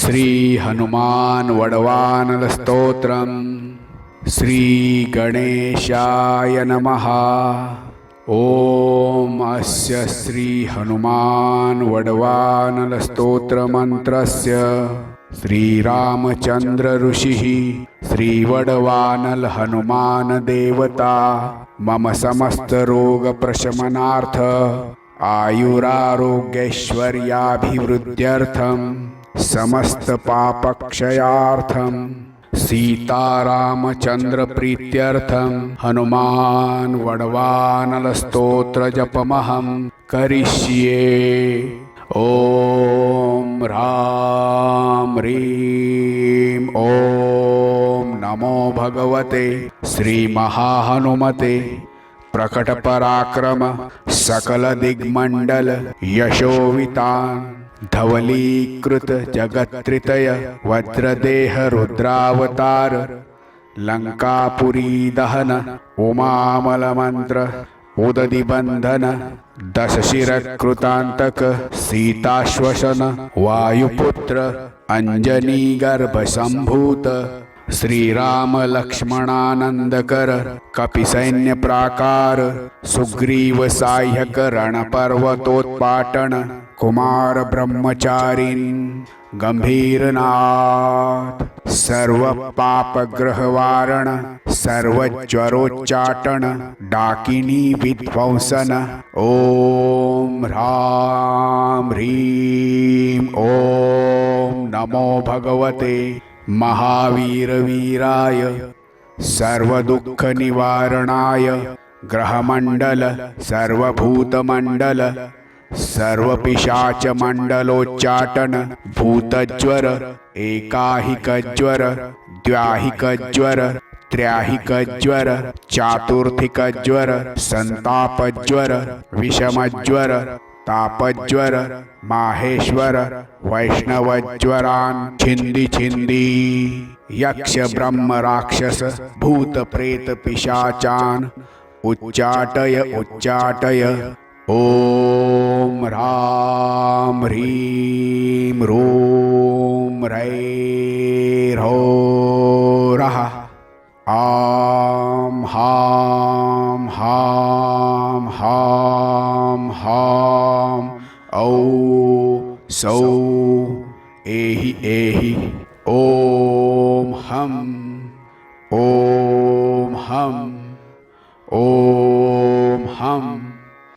श्रीहनुमानवडवानलस्तोत्रं श्रीगणेशाय नमः। ॐ अस्य श्रीहनुमानवडवानलस्तोत्रमन्त्रस्य श्रीरामचन्द्रऋषिः श्रीवडवानलहनुमानदेवता मम समस्तरोगप्रशमनार्थ आयुरारोग्यैश्वर्याभिवृद्ध्यर्थम् समस्तपापक्षयार्थं सीतारामचन्द्रप्रीत्यर्थं हनुमान् वडवानलस्तोत्रजपमहं करिष्ये। ॐ राम ह्रीं ॐ नमो भगवते श्रीमहाहनुमते। प्रकटपराक्रम सकलदिग्मण्डल यशोवितान धवलीकृत जगत्रितय वज्रदेह रुद्रावतार लङ्कापुरी दहन उमामलमन्त्र उददिबन्धन दशशिरकृतान्तक सीताश्वसन वायुपुत्र अञ्जनीगर्भसम्भूत श्रीरामलक्ष्मणानन्दकर, कपिसैन्यप्राकार सुग्रीवसाह्यक रणपर्वतोत्पाटन कुमार ब्रह्मचारी ब्रह्मचारिन्, गम्भीरनाथ सर्वपापग्रहवारण सर्वज्वरोच्चाटन डाकिनी विध्वंसन ॐ ह्रां ह्रीं ॐ नमो भगवते। महावीरवीराय सर्वदुःखनिवारणाय ग्रहमण्डल सर्वभूतमण्डल सर्वपिशाचमण्डलोच्चाटन भूतज्वर एकाहिकज्वर द्व्याहिकज्वर त्र्याहिकज्वर चातुर्थिकज्वर सन्तापज्वर विषमज्वर तापज्वर, माहेश्वर, वैष्णवज्वरान् छिंदी छिंदी यक्ष ब्रह्म राक्षस, भूत प्रेत पिशाचान्, उच्चाटय उच्चाटय। ॐ ह्रां ह्रीं ह्रूं रैरहोरः आं हाँ हाँ हाँ सौ। एहि एहि। ॐ हं ॐ हं ॐ हं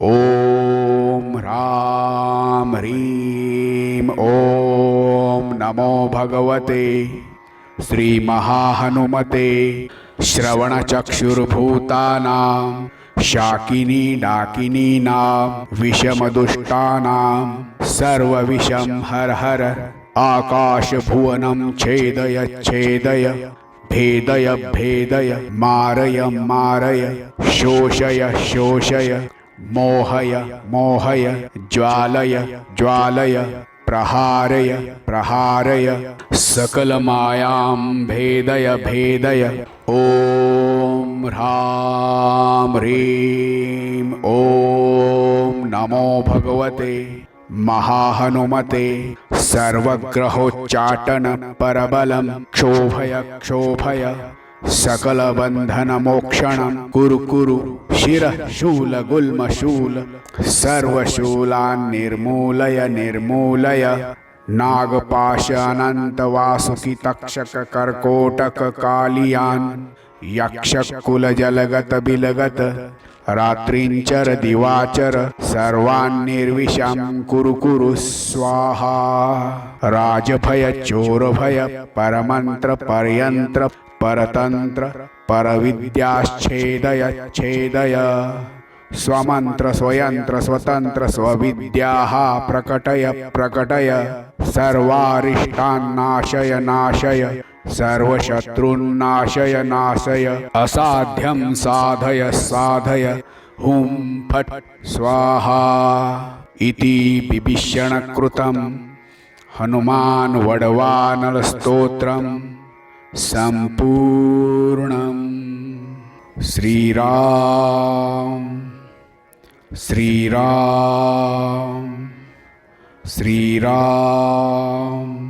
ॐ ह्रां ह्रीं ॐ नमो भगवते श्रीमहाहनुमते श्रवणचक्षुर्भूतानां शाकिनी डाकिनीनां विषमदुष्टानां सर्वविषं हर हर आकाशभुवनं छेदय छेदय, भेदय भेदय, मारय मारय, शोषय शोषय, मोहय मोहय, ज्वालय ज्वालय, प्रहारय प्रहारय सकल सकलमायां भेदय भेदय ॐ ह्रां ह्रीं ॐ नमो भगवते, महाहनुमते, सर्वग्रहोच्चाटन परबलं, क्षोभय क्षोभय, सकलबन्धनमोक्षणं, कुरु कुरु, शिरः शूलगुल्मशूल सर्वशूलान् निर्मूलय निर्मूलय नागपाश तक्षक कर्कोटक बिलगत, रात्रिञ्चर दिवाचर सर्वान् निर्विशां कुरु कुरु स्वाहा। राजभय, चोरभय, परमन्त्र, परयन्त्र, परतन्त्र, परविद्याश्छेदय, छेदय। स्वमन्त्र, स्वयन्त्र, स्वतन्त्र, स्वविद्याः प्रकटय प्रकटय। सर्वारिष्टान्नाशय, नाशय। सर्वशत्रुन्नाशय नाशय असाध्यं साधय साधय। हुं फट्, स्वाहा। इति बिभीषणकृतं हनुमान् वडवानलस्तोत्रं सम्पूर्णं श्रीराम श्रीराम श्रीराम।